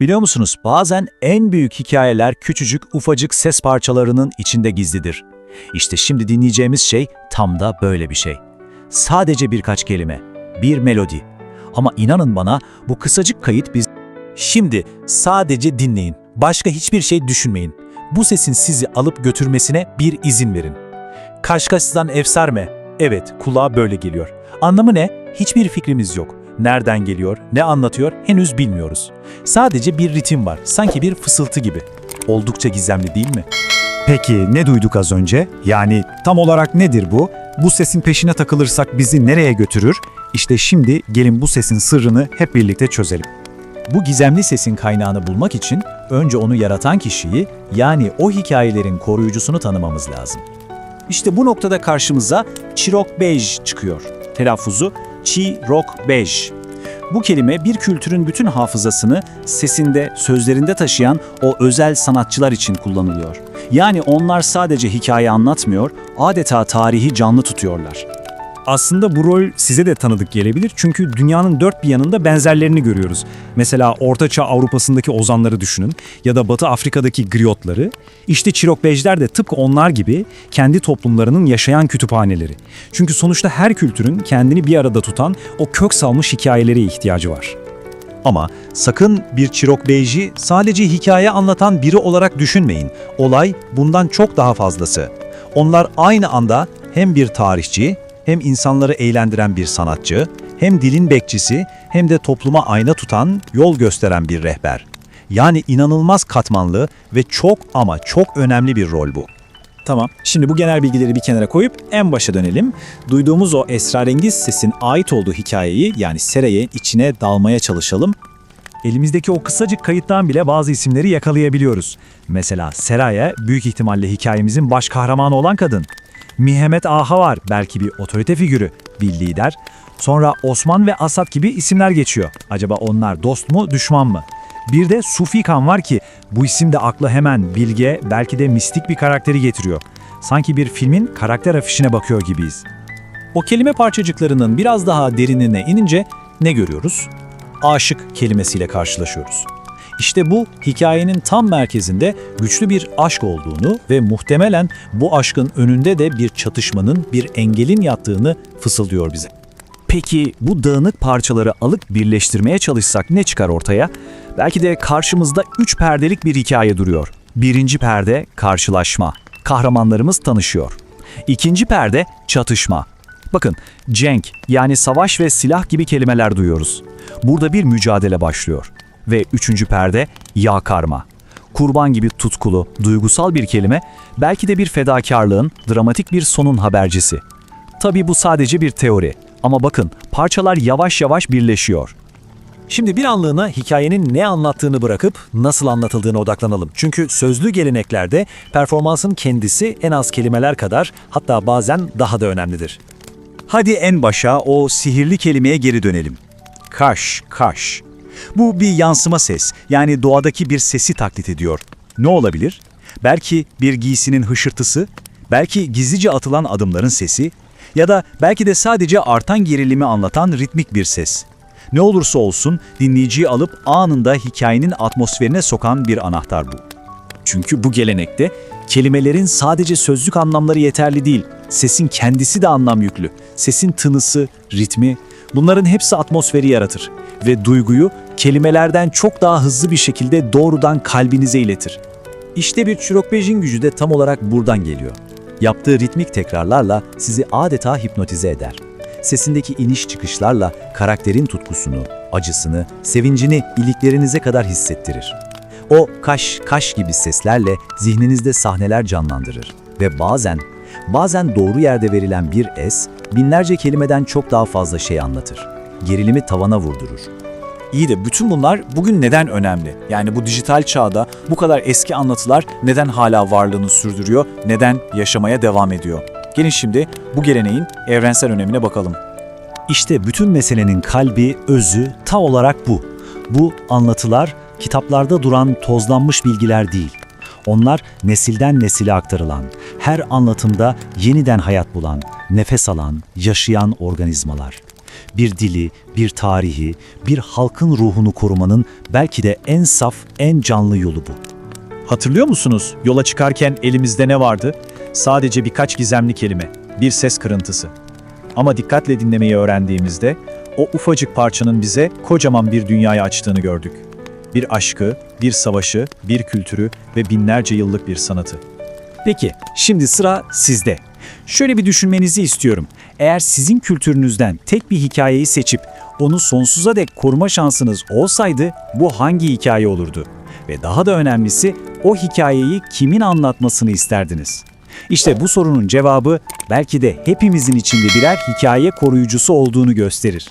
Biliyor musunuz bazen en büyük hikayeler küçücük ufacık ses parçalarının içinde gizlidir. İşte şimdi dinleyeceğimiz şey tam da böyle bir şey. Sadece birkaç kelime, bir melodi. Ama inanın bana bu kısacık kayıt biz... Şimdi sadece dinleyin. Başka hiçbir şey düşünmeyin. Bu sesin sizi alıp götürmesine bir izin verin. Kaşkaş'tan efsarme. Evet, kulağa böyle geliyor. Anlamı ne? Hiçbir fikrimiz yok. Nereden geliyor, ne anlatıyor henüz bilmiyoruz. Sadece bir ritim var, sanki bir fısıltı gibi. Oldukça gizemli değil mi? Peki ne duyduk az önce? Yani tam olarak nedir bu? Bu sesin peşine takılırsak bizi nereye götürür? İşte şimdi gelin bu sesin sırrını hep birlikte çözelim. Bu gizemli sesin kaynağını bulmak için önce onu yaratan kişiyi, yani o hikayelerin koruyucusunu tanımamız lazım. İşte bu noktada karşımıza Chirok Bej çıkıyor. Telaffuzu Chirok Bej. Bu kelime bir kültürün bütün hafızasını sesinde, sözlerinde taşıyan o özel sanatçılar için kullanılıyor. Yani onlar sadece hikaye anlatmıyor, adeta tarihi canlı tutuyorlar. Aslında bu rol size de tanıdık gelebilir çünkü dünyanın dört bir yanında benzerlerini görüyoruz. Mesela Ortaçağ Avrupa'sındaki ozanları düşünün ya da Batı Afrika'daki griyotları. İşte Çirokbejler de tıpkı onlar gibi kendi toplumlarının yaşayan kütüphaneleri. Çünkü sonuçta her kültürün kendini bir arada tutan o kök salmış hikayelere ihtiyacı var. Ama sakın bir Çirokbeyji sadece hikaye anlatan biri olarak düşünmeyin. Olay bundan çok daha fazlası. Onlar aynı anda hem bir tarihçi, hem insanları eğlendiren bir sanatçı, hem dilin bekçisi, hem de topluma ayna tutan, yol gösteren bir rehber. Yani inanılmaz katmanlı ve çok ama çok önemli bir rol bu. Tamam. Şimdi bu genel bilgileri bir kenara koyup en başa dönelim. Duyduğumuz o esrarengiz sesin ait olduğu hikayeyi yani Seray'ın içine dalmaya çalışalım. Elimizdeki o kısacık kayıttan bile bazı isimleri yakalayabiliyoruz. Mesela Seraya büyük ihtimalle hikayemizin baş kahramanı olan kadın. Mihemet Aha var belki bir otorite figürü, bir lider. Sonra Osman ve Asad gibi isimler geçiyor. Acaba onlar dost mu düşman mı? Bir de Sufi Kan var ki bu isim de akla hemen bilge belki de mistik bir karakteri getiriyor. Sanki bir filmin karakter afişine bakıyor gibiyiz. O kelime parçacıklarının biraz daha derinine inince ne görüyoruz? Aşık kelimesiyle karşılaşıyoruz. İşte bu hikayenin tam merkezinde güçlü bir aşk olduğunu ve muhtemelen bu aşkın önünde de bir çatışmanın, bir engelin yattığını fısıldıyor bize. Peki bu dağınık parçaları alıp birleştirmeye çalışsak ne çıkar ortaya? Belki de karşımızda üç perdelik bir hikaye duruyor. Birinci perde karşılaşma. Kahramanlarımız tanışıyor. İkinci perde çatışma. Bakın cenk yani savaş ve silah gibi kelimeler duyuyoruz. Burada bir mücadele başlıyor. Ve üçüncü perde yakarma. Kurban gibi tutkulu, duygusal bir kelime belki de bir fedakarlığın, dramatik bir sonun habercisi. Tabii bu sadece bir teori ama bakın parçalar yavaş yavaş birleşiyor. Şimdi bir anlığına hikayenin ne anlattığını bırakıp nasıl anlatıldığına odaklanalım. Çünkü sözlü geleneklerde performansın kendisi en az kelimeler kadar hatta bazen daha da önemlidir. Hadi en başa o sihirli kelimeye geri dönelim. Kaş, kaş. Bu bir yansıma ses, yani doğadaki bir sesi taklit ediyor. Ne olabilir? Belki bir giysinin hışırtısı, belki gizlice atılan adımların sesi ya da belki de sadece artan gerilimi anlatan ritmik bir ses. Ne olursa olsun dinleyiciyi alıp anında hikayenin atmosferine sokan bir anahtar bu. Çünkü bu gelenekte kelimelerin sadece sözlük anlamları yeterli değil, sesin kendisi de anlam yüklü. Sesin tınısı, ritmi, bunların hepsi atmosferi yaratır ve duyguyu kelimelerden çok daha hızlı bir şekilde doğrudan kalbinize iletir. İşte bir çürokbejin gücü de tam olarak buradan geliyor. Yaptığı ritmik tekrarlarla sizi adeta hipnotize eder. Sesindeki iniş çıkışlarla karakterin tutkusunu, acısını, sevincini iliklerinize kadar hissettirir. O kaş kaş gibi seslerle zihninizde sahneler canlandırır ve bazen bazen doğru yerde verilen bir es binlerce kelimeden çok daha fazla şey anlatır. Gerilimi tavana vurdurur. İyi de bütün bunlar bugün neden önemli? Yani bu dijital çağda bu kadar eski anlatılar neden hala varlığını sürdürüyor, neden yaşamaya devam ediyor? Gelin şimdi bu geleneğin evrensel önemine bakalım. İşte bütün meselenin kalbi, özü ta olarak bu. Bu anlatılar kitaplarda duran tozlanmış bilgiler değil. Onlar nesilden nesile aktarılan, her anlatımda yeniden hayat bulan, nefes alan, yaşayan organizmalar. Bir dili, bir tarihi, bir halkın ruhunu korumanın belki de en saf, en canlı yolu bu. Hatırlıyor musunuz? Yola çıkarken elimizde ne vardı? Sadece birkaç gizemli kelime, bir ses kırıntısı. Ama dikkatle dinlemeyi öğrendiğimizde o ufacık parçanın bize kocaman bir dünyayı açtığını gördük. Bir aşkı, bir savaşı, bir kültürü ve binlerce yıllık bir sanatı. Peki, şimdi sıra sizde. Şöyle bir düşünmenizi istiyorum. Eğer sizin kültürünüzden tek bir hikayeyi seçip onu sonsuza dek koruma şansınız olsaydı bu hangi hikaye olurdu? Ve daha da önemlisi o hikayeyi kimin anlatmasını isterdiniz? İşte bu sorunun cevabı belki de hepimizin içinde birer hikaye koruyucusu olduğunu gösterir.